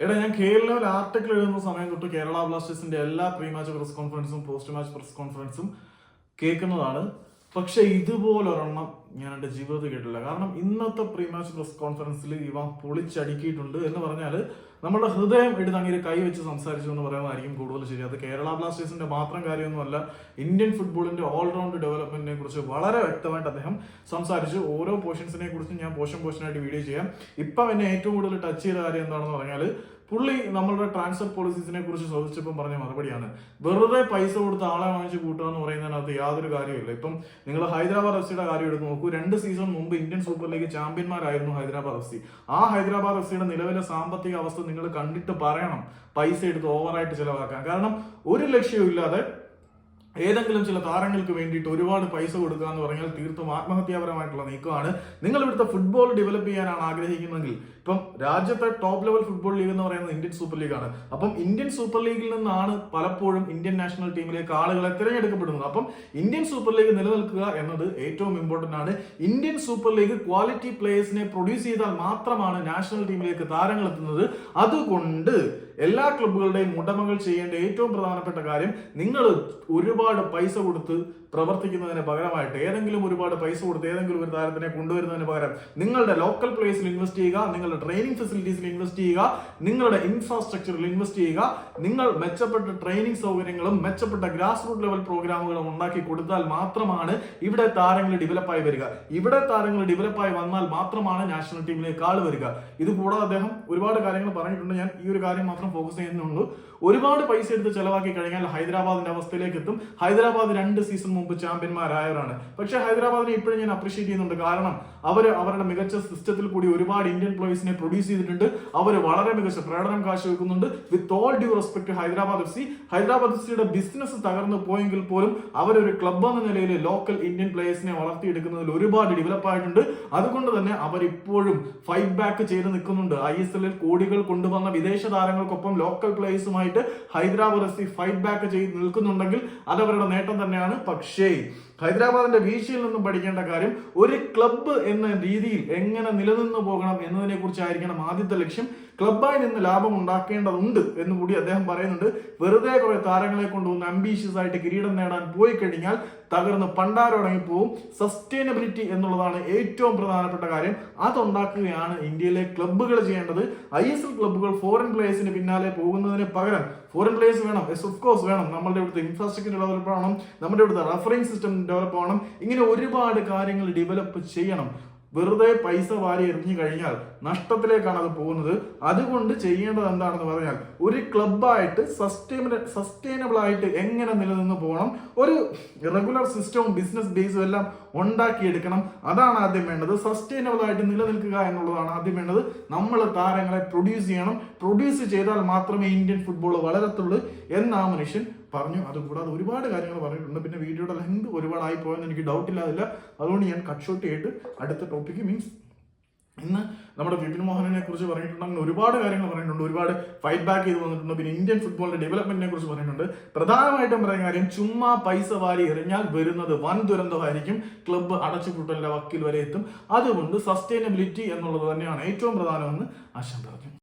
എടാ ഞാൻ കേരളത്തിൽ ആർട്ടിക്കിൾ എഴുതുന്ന സമയം തൊട്ട് കേരള ബ്ലാസ്റ്റേഴ്സിന്റെ എല്ലാ പ്രീ മാച്ച് പ്രസ് കോൺഫറൻസും പോസ്റ്റ് മാച്ച് പ്രസ് കോൺഫറൻസും കേൾക്കുന്നതാണ്. പക്ഷെ ഇതുപോലൊരെണ്ണം ഞാൻ എന്റെ ജീവിതത്തിൽ കേട്ടില്ല കാരണം ഇന്നത്തെ പ്രീ മാച്ച് പ്രസ് കോൺഫറൻസിൽ ഇവ പൊളിച്ചടുക്കിയിട്ടുണ്ട് എന്ന് പറഞ്ഞാൽ നമ്മുടെ ഹൃദയം എടുത്ത് അങ്ങനെ കൈ വെച്ച് സംസാരിച്ചു എന്ന് പറയുന്നതായിരിക്കും കൂടുതൽ ശരി. അത് കേരള ബ്ലാസ്റ്റേഴ്സിന്റെ മാത്രം കാര്യമൊന്നുമല്ല ഇന്ത്യൻ ഫുട്ബോളിന്റെ ഓൾറൗണ്ട് ഡെവലപ്മെന്റിനെ കുറിച്ച് വളരെ വ്യക്തമായിട്ട് അദ്ദേഹം സംസാരിച്ചു. ഓരോ പോർഷൻസിനെ കുറിച്ച് ഞാൻ പോഷൻ പോർഷനായിട്ട് വീഡിയോ ചെയ്യാം. ഇപ്പം എന്നെ ഏറ്റവും കൂടുതൽ ടച്ച് ചെയ്ത കാര്യം എന്താണെന്ന് പറഞ്ഞാൽ പുള്ളി നമ്മളുടെ ട്രാൻസ്ഫർ പോളിസീസിനെ കുറിച്ച് ചോദിച്ചപ്പോൾ പറഞ്ഞ മറുപടിയാണ്. വെറുതെ പൈസ കൊടുത്ത് ആളെ വാങ്ങിച്ച് കൂട്ടുക എന്ന് പറയുന്നതിനകത്ത് യാതൊരു കാര്യമില്ല ഇപ്പം നിങ്ങൾ ഹൈദരാബാദ് എഫ് സിയുടെ കാര്യം എടുത്ത് നോക്കൂ. രണ്ട് സീസൺ മുമ്പ് ഇന്ത്യൻ സൂപ്പർ ലീഗ് ചാമ്പ്യന്മാരായിരുന്നു ഹൈദരാബാദ് എഫ് സി ആ ഹൈദരാബാദ് എഫ് സിയുടെ നിലവിലെ സാമ്പത്തിക അവസ്ഥ നിങ്ങൾ കണ്ടിട്ട് പറയണം. പൈസ എടുത്ത് ഓവറായിട്ട് ചിലവാക്കാൻ. കാരണം ഒരു ലക്ഷ്യവും ഇല്ലാതെ ഏതെങ്കിലും ചില താരങ്ങൾക്ക് വേണ്ടിയിട്ട് ഒരുപാട് പൈസ കൊടുക്കുക എന്ന് പറഞ്ഞാൽ തീർത്തും ആത്മഹത്യാപരമായിട്ടുള്ള നീക്കമാണ്. നിങ്ങൾ ഇവിടുത്തെ ഫുട്ബോൾ ഡെവലപ്പ് ചെയ്യാനാണ് ആഗ്രഹിക്കുന്നതെങ്കിൽ ഇപ്പം രാജ്യത്തെ ടോപ്പ് ലെവൽ ഫുട്ബോൾ ലീഗ് എന്ന് പറയുന്നത് ഇന്ത്യൻ സൂപ്പർ ലീഗാണ് അപ്പം ഇന്ത്യൻ സൂപ്പർ ലീഗിൽ നിന്നാണ് പലപ്പോഴും ഇന്ത്യൻ നാഷണൽ ടീമിലേക്ക് ആളുകളെ തിരഞ്ഞെടുക്കപ്പെടുന്നത്. അപ്പം ഇന്ത്യൻ സൂപ്പർ ലീഗ് നിലനിൽക്കുക എന്നത് ഏറ്റവും ഇമ്പോർട്ടന്റ് ആണ്. ഇന്ത്യൻ സൂപ്പർ ലീഗ് ക്വാളിറ്റി പ്ലേയേഴ്സിനെ പ്രൊഡ്യൂസ് ചെയ്താൽ മാത്രമാണ് നാഷണൽ ടീമിലേക്ക് താരങ്ങൾ എത്തുന്നത്. അതുകൊണ്ട് എല്ലാ ക്ലബ്ബുകളുടെയും ഉടമകൾ ചെയ്യേണ്ട ഏറ്റവും പ്രധാനപ്പെട്ട കാര്യം നിങ്ങൾ ഒരുപാട് പൈസ കൊടുത്ത് പ്രവർത്തിക്കുന്നതിന് പകരമായിട്ട് ഏതെങ്കിലും ഒരുപാട് പൈസ കൊടുത്ത് ഏതെങ്കിലും ഒരു താരത്തിനെ കൊണ്ടുവരുന്നതിന് പകരം നിങ്ങളുടെ ലോക്കൽ പ്ലേസിൽ ഇൻവെസ്റ്റ് ചെയ്യുക നിങ്ങളുടെ ട്രെയിനിങ് ഫെസിലിറ്റീസിൽ ഇൻവെസ്റ്റ് ചെയ്യുക നിങ്ങളുടെ ഇൻഫ്രാസ്ട്രക്ചറിൽ ഇൻവെസ്റ്റ് ചെയ്യുക നിങ്ങൾ മെച്ചപ്പെട്ട ട്രെയിനിങ് സൗകര്യങ്ങളും മെച്ചപ്പെട്ട ഗ്രാസ് റൂട്ട് ലെവൽ പ്രോഗ്രാമുകളും ഉണ്ടാക്കി കൊടുത്താൽ മാത്രമാണ് ഇവിടെ താരങ്ങൾ ഡെവലപ്പായി വരിക. ഇവിടെ താരങ്ങൾ ഡെവലപ്പായി വന്നാൽ മാത്രമാണ് നാഷണൽ ടീമിലേക്ക് ആൾ വരിക. ഇത് കൂടാതെ അദ്ദേഹം ഒരുപാട് കാര്യങ്ങൾ പറഞ്ഞിട്ടുണ്ട്. ഞാൻ ഈ ഒരു കാര്യം മാത്രം ഫോക്കസ് ചെയ്യുന്നുള്ളൂ. ഒരുപാട് പൈസ എടുത്ത് ചെലവാക്കി കഴിഞ്ഞാൽ ഹൈദരാബാദിന്റെ അവസ്ഥയിലേക്ക് എത്തും. ഹൈദരാബാദ് രണ്ട് സീസൺ മുമ്പ് ചാമ്പ്യന്മാരായവരാണ് പക്ഷേ ഹൈദരാബാദിനെ ഇപ്പോഴും ഞാൻ അപ്രീഷിയേറ്റ് ചെയ്യുന്നുണ്ട്. കാരണം അവർ അവരുടെ മികച്ച സിസ്റ്റത്തിൽ കൂടി ഒരുപാട് ഇന്ത്യൻ പ്ലേയേഴ്സിനെ പ്രൊഡ്യൂസ് ചെയ്തിട്ടുണ്ട്. അവർ വളരെ മികച്ച പ്രകടനം കാഴ്ചവെക്കുന്നുണ്ട്. With all due respect Hyderabad F C Hyderabad F സിയുടെ ബിസിനസ് തകർന്നു പോയെങ്കിൽ പോലും അവരൊരു ക്ലബ് എന്ന നിലയിൽ ലോക്കൽ ഇന്ത്യൻ പ്ലേയേഴ്സിനെ വളർത്തിയെടുക്കുന്നതിൽ ഒരുപാട് ഡെവലപ്പ് ആയിട്ടുണ്ട്. അതുകൊണ്ട് തന്നെ അവർ ഇപ്പോഴും ഫൈറ്റ് ബാക്ക് ചെയ്ത് നിൽക്കുന്നുണ്ട്. ഐ എസ് എല്ലിൽ കോടികൾ കൊണ്ടുവന്ന വിദേശ താരങ്ങൾക്കൊപ്പം local പ്ലേയേഴ്സുമായിട്ട് Hyderabad F C fight back ചെയ്ത് നിൽക്കുന്നുണ്ടെങ്കിൽ അതവരുടെ നേട്ടം തന്നെയാണ്. പക്ഷേ ഹൈദരാബാദിന്റെ വീഴ്ചയിൽ നിന്നും പഠിക്കേണ്ട കാര്യം ഒരു ക്ലബ്ബ് എന്ന രീതിയിൽ എങ്ങനെ നിലനിന്ന് പോകണം എന്നതിനെ കുറിച്ചായിരിക്കണം ആദ്യത്തെ ലക്ഷ്യം. ക്ലബ്ബായി നിന്ന് ലാഭം ഉണ്ടാക്കേണ്ടതുണ്ട് എന്ന് കൂടി അദ്ദേഹം പറയുന്നുണ്ട്. വെറുതെ കുറെ താരങ്ങളെ കൊണ്ടുവന്ന് അംബീഷ്യസ് ആയിട്ട് കിരീടം നേടാൻ പോയി കഴിഞ്ഞാൽ തകർന്ന് പണ്ടാരടങ്ങി പോവും. സസ്റ്റൈനബിലിറ്റി എന്നുള്ളതാണ് ഏറ്റവും പ്രധാനപ്പെട്ട കാര്യം. അതുണ്ടാക്കുകയാണ് ഇന്ത്യയിലെ ക്ലബ്ബുകൾ ചെയ്യേണ്ടത്. ഐ എസ് എൽ ക്ലബ്ബുകൾ ഫോറിൻ പ്ലേയേഴ്സിന് പിന്നാലെ പോകുന്നതിന് പകരം ഫോറിൻ പ്ലേയേഴ്സ് വേണം. എസ് ഓഫ് കോഴ്സ് വേണം. നമ്മുടെ ഇവിടുത്തെ ഇൻഫ്രാസ്ട്രക്ചർ ഡെവലപ്പ് ആവണം. നമ്മുടെ ഇവിടുത്തെ റഫറിംഗ് സിസ്റ്റം ഡെവലപ്പ് ആവണം. ഇങ്ങനെ ഒരുപാട് കാര്യങ്ങൾ ഡെവലപ്പ് ചെയ്യണം. വെറുതെ പൈസ വാരി എറിഞ്ഞു കഴിഞ്ഞാൽ നഷ്ടത്തിലേക്കാണ് അത് പോകുന്നത്. അതുകൊണ്ട് ചെയ്യേണ്ടത് എന്താണെന്ന് പറഞ്ഞാൽ ഒരു ക്ലബായിട്ട് സസ്റ്റൈനബിൾ സസ്റ്റൈനബിൾ ആയിട്ട് എങ്ങനെ നിലനിന്ന് പോകണം? ഒരു റെഗുലർ സിസ്റ്റവും ബിസിനസ് ബേസും എല്ലാം ഉണ്ടാക്കിയെടുക്കണം. അതാണ് ആദ്യം വേണ്ടത്. സസ്റ്റൈനബിൾ ആയിട്ട് നിലനിൽക്കുക എന്നുള്ളതാണ് ആദ്യം വേണ്ടത്. നമ്മൾ താരങ്ങളെ പ്രൊഡ്യൂസ് ചെയ്യണം. പ്രൊഡ്യൂസ് ചെയ്താൽ മാത്രമേ ഇന്ത്യൻ ഫുട്ബോൾ വളരത്തുള്ളൂ. എന്ന് മനുഷ്യൻ പറഞ്ഞു. അതുകൂടാതെ ഒരുപാട് കാര്യങ്ങൾ പറഞ്ഞിട്ടുണ്ട്. പിന്നെ വീഡിയോയുടെ ലെങ്ത് ഒരുപാടായി പോയെന്ന് എനിക്ക് ഡൗട്ട് ഇല്ലാതില്ല. അതുകൊണ്ട് ഞാൻ കട്ട് ഷോട്ട് ചെയ്തിട്ട് അടുത്ത ടോപ്പിക്ക് മീൻസ് ഇന്ന് നമ്മുടെ വിപിൻ മോഹനെ കുറിച്ച് പറഞ്ഞിട്ടുണ്ടെങ്കിൽ ഒരുപാട് കാര്യങ്ങൾ പറഞ്ഞിട്ടുണ്ട്. ഒരുപാട് ഫൈറ്റ് ബാക്ക് ചെയ്ത് വന്നിട്ടുണ്ട്. പിന്നെ ഇന്ത്യൻ ഫുട്ബോളിന്റെ ഡെവലപ്മെന്റിനെ കുറിച്ച് പറഞ്ഞിട്ടുണ്ട്. പ്രധാനമായിട്ടും പറയുന്ന കാര്യം ചുമ്മാ പൈസ വാരി എറിഞ്ഞാൽ വരുന്നത് വൻ ദുരന്തമായിരിക്കും. ക്ലബ്ബ് അടച്ചുപൂട്ടലിന്റെ വക്കിൽ വരെ എത്തും. അതുകൊണ്ട് സസ്റ്റൈനബിലിറ്റി എന്നുള്ളത് തന്നെയാണ് ഏറ്റവും പ്രധാനമെന്ന് ആശാൻ പറഞ്ഞു.